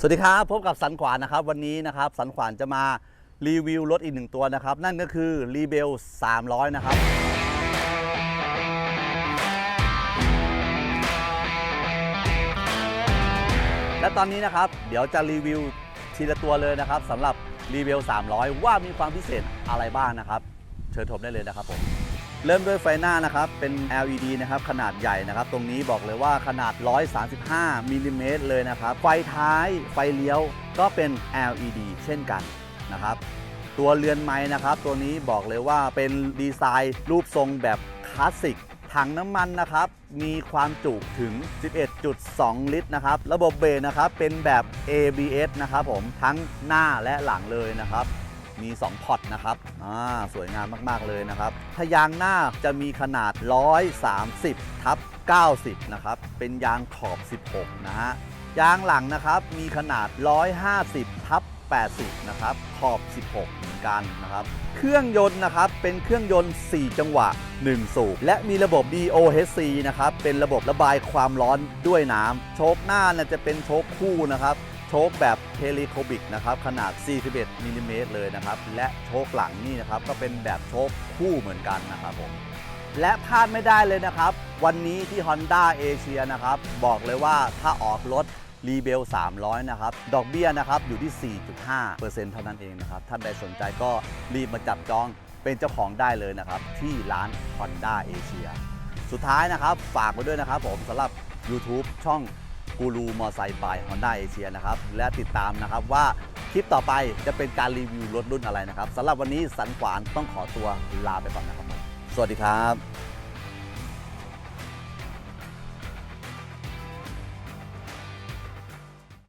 สวัสดีครับ พบกับสันขวานนะครับ วันนี้นะครับสันขวานจะมารีวิวรถอีกหนึ่งตัวนะครับ นั่นก็คือรีเบล300 นะครับ และตอนนี้นะครับ เดี๋ยวจะรีวิวทีละตัวเลยนะครับสำหรับรีเบล300 ว่ามีความพิเศษอะไรบ้างนะครับ เชิญชมได้เลยนะครับผม เริ่มด้วยไฟหน้านะครับเป็น LED นะครับขนาดใหญ่นะครับ ตรงนี้บอกเลยว่าขนาด 135มิลลิเมตรเลยนะครับ ไฟท้ายไฟเลี้ยวก็เป็น LED เช่นกันนะครับ ตัวเรือนไม้นะครับ ตัวนี้บอกเลยว่าเป็นดีไซน์รูปทรงแบบคลาสสิกถังน้ำมันนะครับ มีความจุถึง 11.2 ลิตรนะครับ ระบบเบรกนะครับเป็นแบบ ABS นะครับผมทั้งหน้าและหลังเลยนะครับ มี 2 พอร์ตนะครับอ่าสวยงามมากๆเลยนะครับถ้ายางหน้าจะมีขนาด 130ทับ90 นะครับ เป็นยางขอบ 16 นะฮะ ยางหลังนะครับ มีขนาด 150ทับ80 นะครับ ขอบ 16 เหมือนกันนะครับ เครื่องยนต์นะครับ เป็นเครื่องยนต์ 4 จังหวะ 1 สูบ และมีระบบ DOHC นะครับ เป็นระบบระบายความร้อนด้วยน้ำ โชคหน้าเนี่ยจะเป็นโชคคู่นะครับ โชคแบบเทเลโคบิกนะครับขนาด 41มิลลิเมตรเลยนะครับ และโชคหลังนี่นะครับก็เป็นแบบโชคคู่เหมือนกันนะครับผมและพลาดไม่ได้เลยนะครับ วันนี้ที่ Honda a เชียนะครับ บอกเลยว่าถ้าออกรถรีเบล300 นะครับ ดอกเบี้ยนะครับอยู่ที่ 4.5%เท่านั้นเองนะครับ ท่านใดสนใจก็รีบมาจับจองเป็นเจ้าของได้เลยนะครับ ที่ร้าน Honda a เชียสุดท้ายนะครับ ฝากไว้ด้วยนะครับผมสำหรับ YouTube ช่อง กูรูมอไซค์บายฮอนด้าเอเชียนะครับ และติดตามนะครับว่าคลิปต่อไปจะเป็นการรีวิวรถรุ่นอะไรนะครับสำหรับวันนี้สันขวานต้องขอตัวลาไปก่อนนะครับ สวัสดีครับ